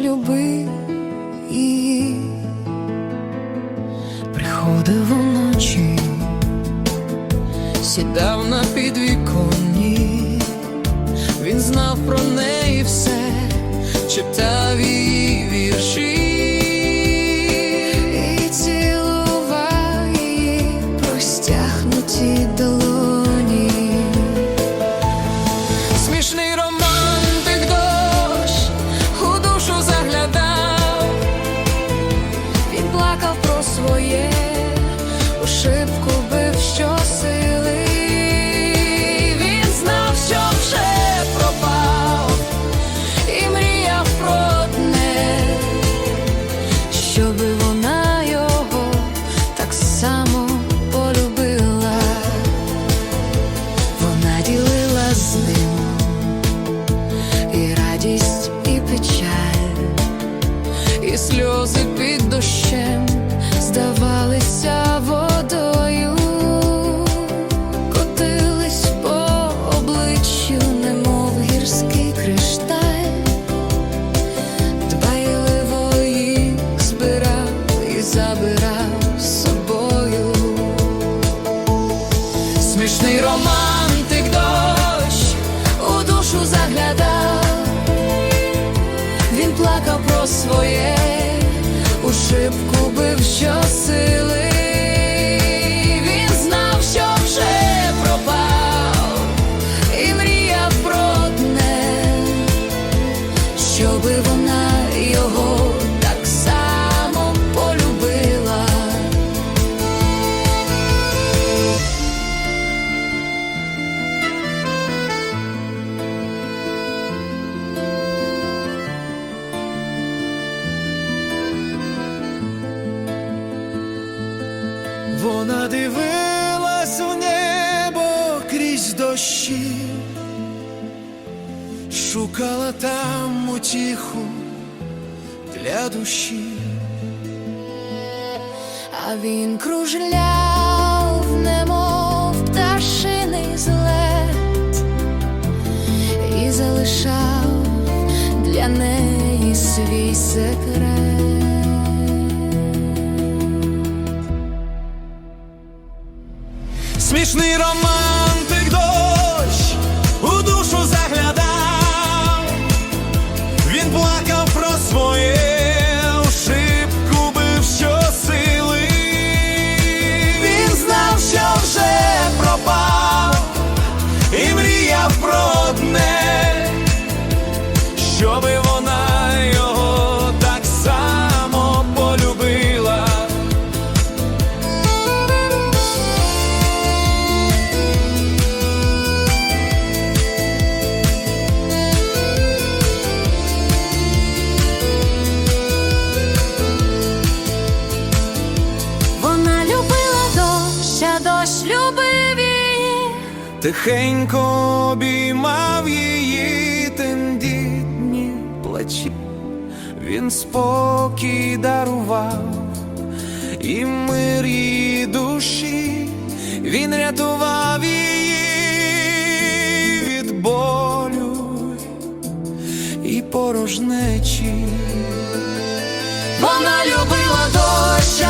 любив її, приходив уночі, сідав на підвіконні, він знав про неї все, читав дощем здавалися водою, котились по обличчю, немов гірський кришталь, дбайливо збирав і забирав з собою. Смішний романтик дощ у душу заглядав, він плакав про своє, шибку бив щосили. Вона дивилась у небо крізь дощі, шукала там утіху для душі. А він кружляв, немов пташиний злет, і залишав для неї свій секрет. Смішний романтик Тихенько обіймав її тендітні плечі, він спокій дарував і мир її душі, він рятував її від болю і порожнечі. Вона любила дощ, а дощ любив